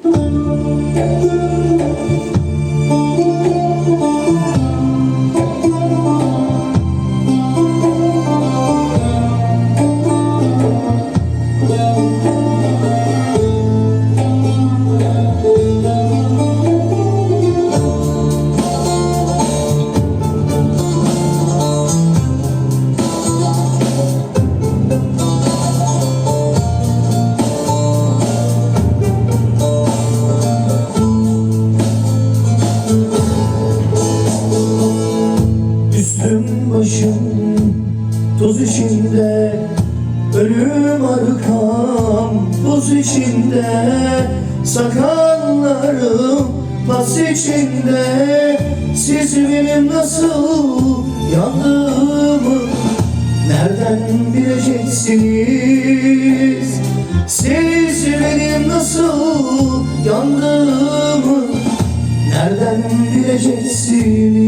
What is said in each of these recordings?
Thank you. Üstüm başım toz içinde Ölüm arkam buz içinde. Sakallarım pas içinde Siz benim nasıl yandığımı Nereden bileceksiniz? Siz benim nasıl yandığımı Nereden bileceksiniz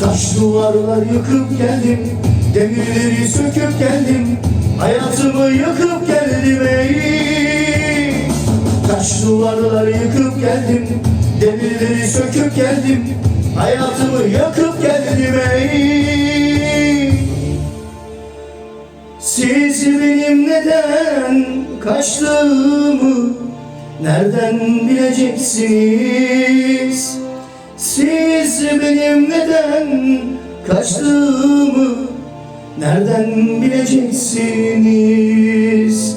Taş duvarlar yıkıp geldim Demirleri söküp geldim Hayatımı yıkıp geldim ey. Taş duvarlar yıkıp geldim Demirleri söküp geldim Hayatımı yakıp geldim ey. Siz benim neden kaçtığımı Nereden bileceksiniz Siz benim neden kaçtığımı Nereden bileceksiniz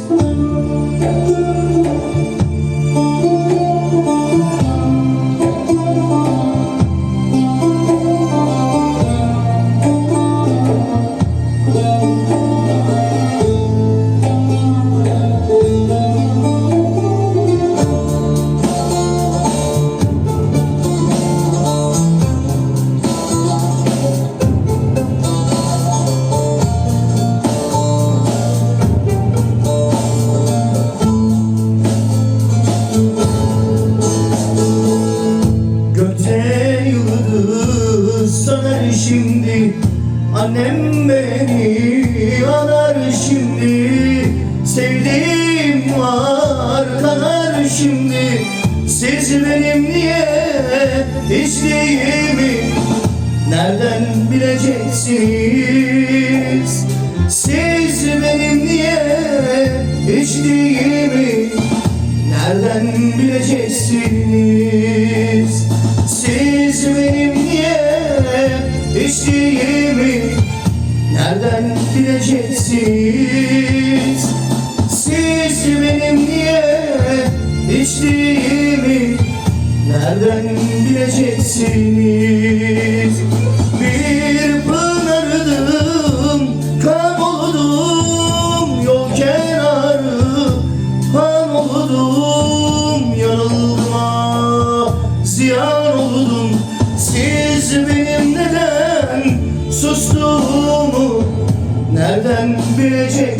Annem beni anar şimdi. Sevdiğim var kanar şimdi. Siz benim niye içtiğimi Nereden bileceksiniz? Siz benim niye içtiğimi Nereden bileceksiniz? Siz benim niye içtiğimi Nereden bileceksiniz Siz benim niye içtiğimi Nereden bileceksiniz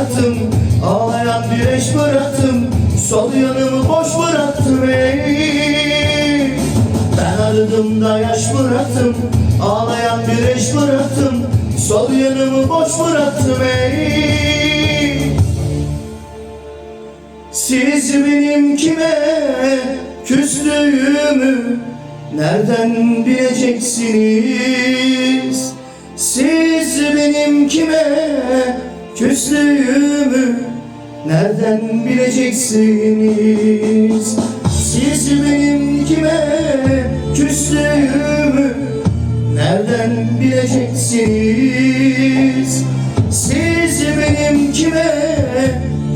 yaş bıraktım. Ağlayan bir eş bıraktım. Sol yanımı boş bıraktım ey. Ben ardımda yaş bıraktım. Ağlayan bir eş bıraktım. Sol yanımı boş bıraktım ey. Siz benim kime küstüğümü Nereden bileceksiniz? Siz benim kime küstüğümü Nereden bileceksiniz? Siz benim kime küstüğümü Nereden bileceksiniz? Siz benim kime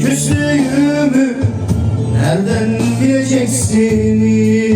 küstüğümü Nereden bileceksiniz?